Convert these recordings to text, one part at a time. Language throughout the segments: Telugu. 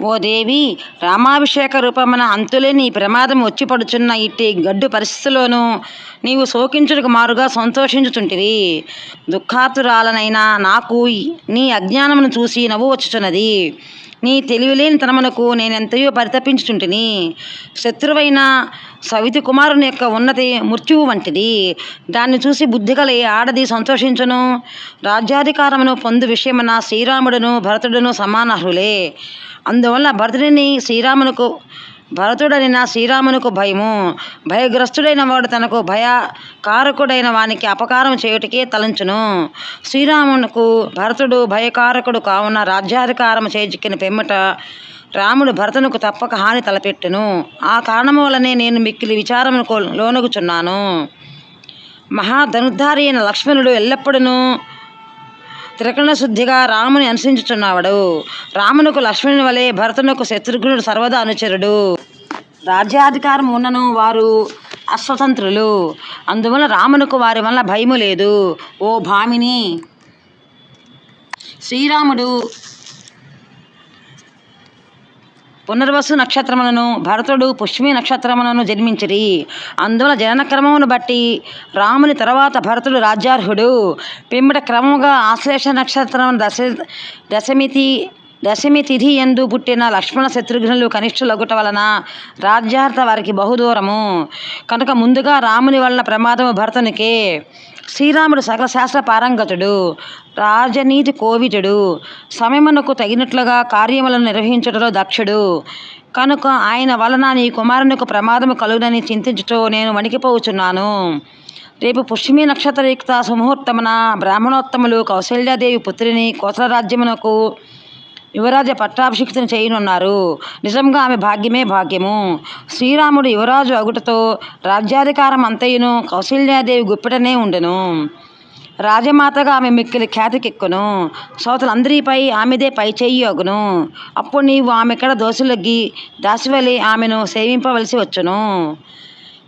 ఓ దేవి రామాభిషేక రూపమున అంతులేని ప్రమాదం వచ్చి పడుచున్న ఇట్టి గడ్డు పరిస్థితిలోనూ నీవు శోకించుటకు మారుగా సంతోషించుచుంటివి. దుఃఖాతురాలనైనా నాకు నీ అజ్ఞానమును చూసి నవ్వు వచ్చుచున్నది. నీ తెలివిలేని తనమునకు నేనెంతయో పరితపించుచుంటిని. శత్రువైన సవితి కుమారుని యొక్క ఉన్నతి మృత్యువు వంటిది. దాన్ని చూసి బుద్ధిగల ఆడది సంతోషించును. రాజ్యాధికారమును పొందు విషయమున శ్రీరాముడును భరతుడును సమానర్హులే. అందువల్ల భరతుడిని శ్రీరామునకు భరతుడని నా శ్రీరామునకు భయము. భయగ్రస్తుడైన వాడు తనకు భయ కారకుడైన వానికి అపకారం చేయుటకే తలంచును. శ్రీరామునకు భరతుడు భయకారకుడు కావున రాజ్యాధికారం చేజిక్కిన పెమ్మట రాముడు భరతునకు తప్పక హాని తలపెట్టును. ఆ కారణము వలనే నేను మిక్కిలి విచారమును లోనగుచున్నాను. మహాధనుద్ధారి అయిన లక్ష్మణుడు ఎల్లప్పుడూ త్రికరణ శుద్ధిగా రాముని అనుసరించుచున్నాడు రామునకు లక్ష్మణుని వలె భరతునకు శత్రుఘ్నుడు సర్వదా అనుచరుడు. రాజ్యాధికారం ఉన్నను వారు అస్వతంత్రులు. అందువల్ల రామునకు వారి వల్ల భయము లేదు. ఓ భామిని శ్రీరాముడు పునర్వసు నక్షత్రములను భరతుడు పుష్మి నక్షత్రములను జన్మించిరి. అందువల్ల జనన క్రమమును బట్టి రాముని తర్వాత భరతుడు రాజ్యార్హుడు. పిమ్మట క్రమముగా ఆశ్లేష నక్షత్రం దశ దశమితి దశమి తిథి ఎందు పుట్టిన లక్ష్మణ శత్రుఘ్నులు కనిష్ఠులగుట వలన రాజ్యార్థ వారికి బహుదూరము. కనుక ముందుగా రాముని వలన ప్రమాదము భరతునికే. శ్రీరాముడు సకల శాస్త్ర పారంగతుడు. రాజనీతి కోవిదుడు. సమయమునకు తగినట్లుగా కార్యములను నిర్వహించుటలో దక్షుడు. కనుక ఆయన వలన నీ కుమారునికి ప్రమాదము కలుగునని చింతించుటో నేను వణికిపోచున్నాను రేపు పుష్యమి నక్షత్రయుక్త సుముహూర్తమున బ్రాహ్మణోత్తములు కౌశల్యాదేవి పుత్రిని కోసల రాజ్యమునకు యువరాజ పట్టాభిషిక్తుని చేయనున్నారు. నిజంగా ఆమె భాగ్యమే భాగ్యము. శ్రీరాముడు యువరాజు అగుటతో రాజ్యాధికారం అంతయును కౌశల్యాదేవి గుప్పెటనే ఉండెను. రాజమాతగా ఆమె మిక్కిలి ఖ్యాతికెక్కును. సోతలందరిపై ఆమెదే పై చెయ్యి అగును. అప్పుడు నీవు ఆమెక్కడ దోషులగ్గి దాసివలి ఆమెను సేవింపవలసి వచ్చును.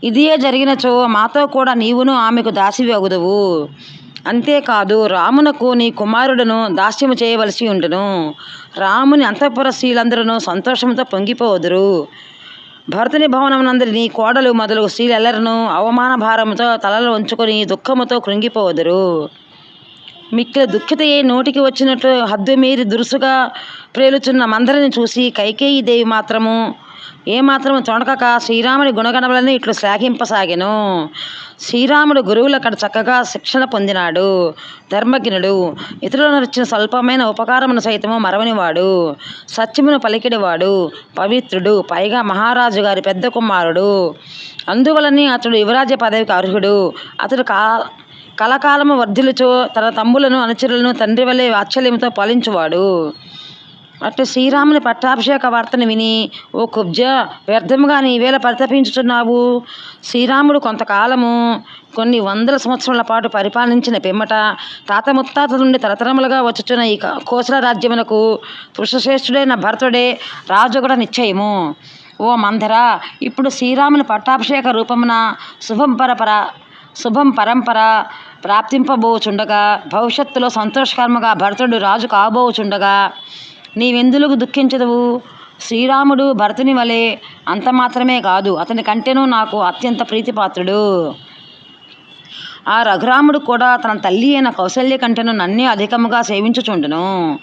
ఇదియే జరిగినచో మాతో కూడా నీవును ఆమెకు దాసివి అగుదువు. అంతేకాదు రామునకు నీ కుమారుడును దాస్యము చేయవలసి ఉండును. రాముని అంతఃపుర స్త్రీలందరూ సంతోషంతో పొంగిపోదురు. భరతుని భవనమునందరి నీ కోడలు మొదలు స్త్రీలెల్లరను అవమాన భారముతో తలలు ఉంచుకొని దుఃఖముతో కృంగిపోదురు మిక్కిలి దుఃఖితయ్యే నోటికి వచ్చినట్లు హద్దు మీరి దురుసుగా ప్రేలుచున్న మందరిని చూసి కైకేయి దేవి మాత్రము ఏమాత్రం తొణకక శ్రీరాముడి గుణగణములను ఇట్లు శ్లాఘింపసాగెను శ్రీరాముడు గురువులక్కడ చక్కగా శిక్షణ పొందినాడు. ధర్మజ్ఞుడు ఇతరులను ఇచ్చిన స్వల్పమైన ఉపకారమును సైతము మరవనివాడు. సత్యమును పలికిడివాడు పవిత్రుడు పైగా మహారాజు గారి పెద్ద కుమారుడు. అందువలనే అతడు యువరాజ్య పదవికి అర్హుడు. అతడు కా కలకాలము వర్ధిలుచో తన తమ్ములను అనుచరులను తండ్రి వలె వాత్సల్యంతో పాలించువాడు. అటు శ్రీరాముని పట్టాభిషేక వార్తను విని ఓ కుబ్జ వ్యర్థముగా నీవేళ పరితపించుచున్నావు. శ్రీరాముడు కొంతకాలము కొన్ని వందల సంవత్సరాల పాటు పరిపాలించిన పిమ్మట తాత ముత్తాత నుండి తరతరములుగా వచ్చుచున్న ఈ కోసల రాజ్యమునకు పురుషశ్రేష్ఠుడైన భరతుడే రాజుగడ నిశ్చయము. ఓ మంధరా ఇప్పుడు శ్రీరాముని పట్టాభిషేక రూపమున శుభం పరపర శుభం పరంపర ప్రాప్తింపబోచుండగా భవిష్యత్తులో సంతోషకరముగా భరతుడు రాజు కాబోచుండగా నీవెందులకు దుఃఖించదవు? శ్రీరాముడు భరతుని వలె అంత మాత్రమే కాదు అతని కంటేనూ నాకు అత్యంత ప్రీతిపాత్రుడు. ఆ రఘురాముడు కూడా తన తల్లి అయిన కౌశల్య కంటెను నన్నే అధికముగా సేవించుచుండును.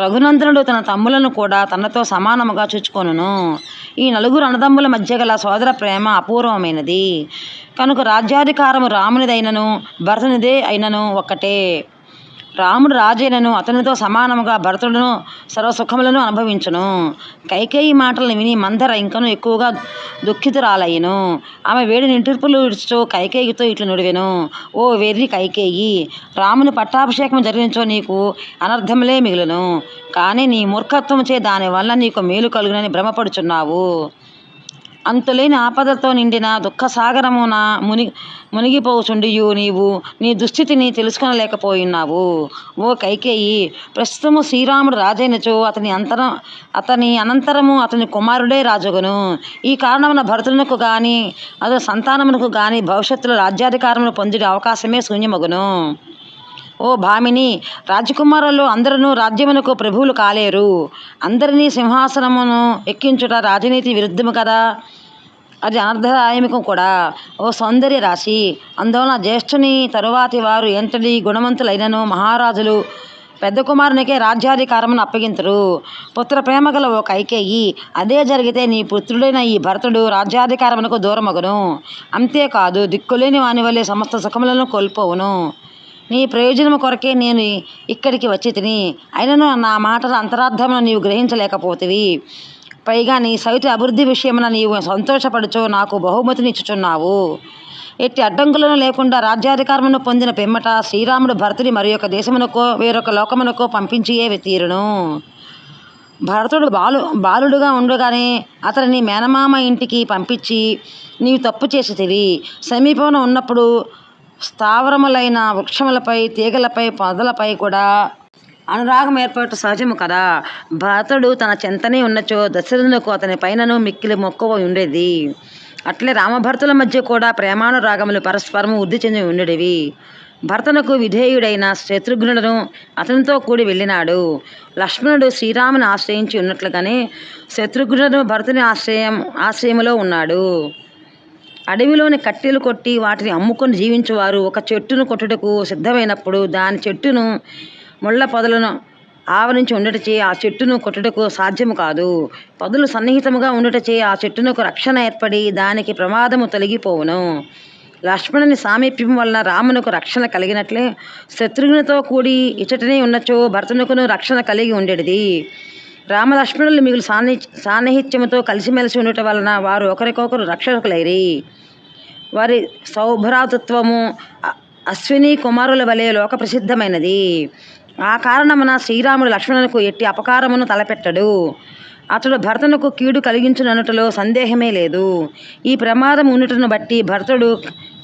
రఘునందనుడు తన తమ్ములను కూడా తనతో సమానముగా చూచుకొనును. ఈ నలుగురు అన్నదమ్ముల మధ్య గల సోదర ప్రేమ అపూర్వమైనది. కనుక రాజ్యాధికారము రామునిదైనను భరతునిదే అయినను ఒక్కటే. రాముడు రాజైనను అతనితో సమానముగా భరతుడును సర్వసుఖములను అనుభవించును. కైకేయి మాటలను విని మందర ఇంకను ఎక్కువగా దుఃఖితురాలయ్యను. ఆమె వేడి నింటిర్పులు విడుచుతూ కైకేయితో ఇట్లు నుడివెను. ఓ వెర్రి కైకేయి రాముని పట్టాభిషేకం జరిగించో నీకు అనర్థములే మిగులును. కానీ నీ మూర్ఖత్వముచే దానివల్ల నీకు మేలు కలుగునని భ్రమపడుచున్నావు. అంతులేని ఆపదలతో నిండిన దుఃఖ సాగరమున ముని మునిగిపోచుండియు నీవు. నీ దుస్థితిని తెలుసుకొనలేకపోయినావు ఓ కైకేయి ప్రస్తుతము శ్రీరాముడు రాజైనచో అతని అంతరం అతని అనంతరము అతని కుమారుడే రాజుగును. ఈ కారణమున భరతునకు కానీ అతని సంతానమునకు కానీ భవిష్యత్తులో రాజ్యాధికారములు పొందే అవకాశమే శూన్యమగును. ఓ భామిని రాజకుమారులు అందరూ రాజ్యమునకు ప్రభువులు కాలేరు. అందరినీ సింహాసనమును ఎక్కించుట రాజనీతి విరుద్ధము కదా? అది అనర్థదాయకం కూడా. ఓ సౌందర్య రాశి అందువలన జ్యేష్ఠుని తరువాతి వారు ఎంతటి గుణవంతులైనను మహారాజులు పెద్ద కుమారునికే రాజ్యాధికారమును అప్పగించరు పుత్ర ప్రేమ గల ఓ కైకేయి అదే జరిగితే నీ పుత్రుడైన ఈ భరతుడు రాజ్యాధికారమునకు దూరమగును. అంతేకాదు దిక్కులేని వాని వల్లే సమస్త సుఖములను కోల్పోవును. నీ ప్రయోజనము కొరకే నేను ఇక్కడికి వచ్చి తిని అయినను నా మాటల అంతరార్థమును నీవు గ్రహించలేకపోతివి. పైగా నీ సైత అభివృద్ధి విషయమున నీవు సంతోషపడుచు నాకు బహుమతినిచ్చుచున్నావు ఎట్టి అడ్డంకులను లేకుండా రాజ్యాధికారమును పొందిన పిమ్మట శ్రీరాముడు భరతుని మరి యొక్క దేశమునకో వేరొక లోకమునకో పంపించియే తీరును భరతుడు బాలు బాలుడుగా ఉండగానే అతనిని మేనమామ ఇంటికి పంపించి నీవు తప్పు చేసితివి సమీపంలో ఉన్నప్పుడు స్థావరములైన వృక్షములపై తీగలపై పొదలపై కూడా అనురాగం ఏర్పడట సహజము కదా? భరతుడు తన చెంతనే ఉన్నచో దశరథునకు అతని పైనను మిక్కిలి మొక్కువ ఉండేది. అట్లే రామభరతుల మధ్య కూడా ప్రేమానురాగములు పరస్పరము వృద్ధి చెంది ఉండేవి. భరతనకు విధేయుడైన శత్రుఘ్నుడను అతనితో కూడి వెళ్ళినాడు. లక్ష్మణుడు శ్రీరాముని ఆశ్రయించి ఉన్నట్లుగానే శత్రుఘ్నుడు భరతుని ఆశ్రయం ఆశ్రయములో ఉన్నాడు. అడవిలోని కట్టెలు కొట్టి వాటిని అమ్ముకొని జీవించేవారు. ఒక చెట్టును కొట్టుటకు సిద్ధమైనప్పుడు దాని చెట్టును ముళ్ళ పొదలను ఆవరించి ఉండటచే ఆ చెట్టును కొట్టుటకు సాధ్యము కాదు. పొదలు సన్నిహితముగా ఉండటచే ఆ చెట్టునకు రక్షణ ఏర్పడి దానికి ప్రమాదము తొలగిపోవును. లక్ష్మణుని సామీప్యం వలన రామునకు రక్షణ కలిగినట్లే శత్రుఘ్నతో కూడి ఇచ్చటనే ఉన్నచో భరతునకును రక్షణ కలిగి ఉండేది రామలక్ష్మణులు మిగులు సాన్ని సాన్నిహిత్యముతో కలిసిమెలిసి ఉండటం వలన వారు ఒకరికొకరు రక్షకులైరి. వారి సౌభ్రాతృత్వము అశ్విని కుమారుల వలె లోక ప్రసిద్ధమైనది ఆ కారణమున శ్రీరాముడు లక్ష్మణులకు ఎట్టి అపకారమును తలపెట్టడు. అతడు భర్తనకు కీడు కలిగించుననుటలో సందేహమే లేదు. ఈ ప్రమాదం ఉన్నటను బట్టి భరతుడు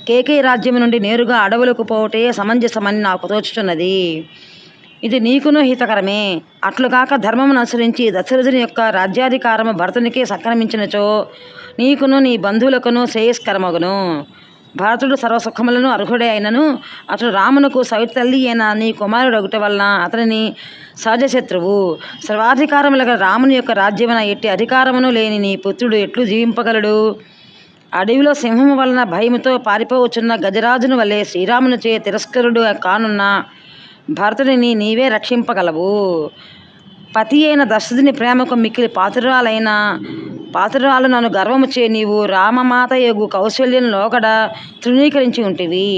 కేకే రాజ్యం నుండి నేరుగా అడవులకు పోవటే సమంజసమని నాకు తోచుచున్నది. ఇది నీకును హితకరమే. అట్లుగాక ధర్మమును అనుసరించి దశరథుని యొక్క రాజ్యాధికారము భరతునికి సక్రమించినచో నీకును నీ బంధువులకును శ్రేయస్కరమగును. భరతుడు సర్వసుఖములను అర్హుడే అయినను అతడు రామునకు సవితల్లి అయిన నీ కుమారుడు ఒకటి వలన అతనిని సహజ శత్రువు సర్వాధికారముల గల రాముని యొక్క రాజ్యమున ఎట్టి అధికారమును లేని నీ పుత్రుడు ఎట్లు జీవింపగలడు? అడవిలో సింహము వలన భయముతో పారిపోవచ్చున్న గజరాజును వలె శ్రీరామునిచే తిరస్కరుడు కానున్న భరతుడిని నీవే రక్షింపగలవు. పతి అయిన దశరథుని ప్రేమకు మిక్కిలి పాతురాలైన పాతురాలు నన్ను గర్వము చే నీవు రామమాత యొగు కౌశల్యం లోకడ తృణీకరించి ఉంటివి.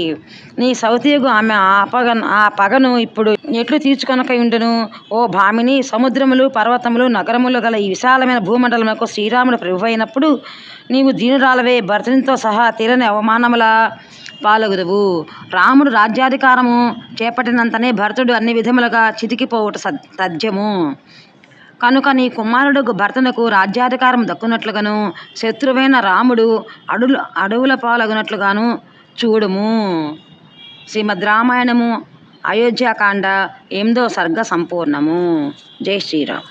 నీ సవతియగు ఆమె ఆ పగ ఆ పగను ఇప్పుడు ఎట్లు తీర్చుకొనక ఉండును ఓ భామిని సముద్రములు పర్వతములు నగరములు గల ఈ విశాలమైన భూమండలములకు శ్రీరాముడు ప్రభు అయినప్పుడు నీవు దీనురాలవే భర్తనితో సహా తీరని అవమానముల పాలగుదువు. రాముడు రాజ్యాధికారము చేపట్టినంతనే భరతుడు అన్ని విధములుగా చితికిపోవుట సత్ కనుక నీ కుమారుడు భరతునకు రాజ్యాధికారం దక్కునట్లుగాను శత్రువైన రాముడు అడులు అడవుల పాలగునట్లుగాను చూడుము. శ్రీమద్ రామాయణము అయోధ్యాకాండ ఎనిమిదో సర్గ సంపూర్ణము. జై శ్రీరామ్.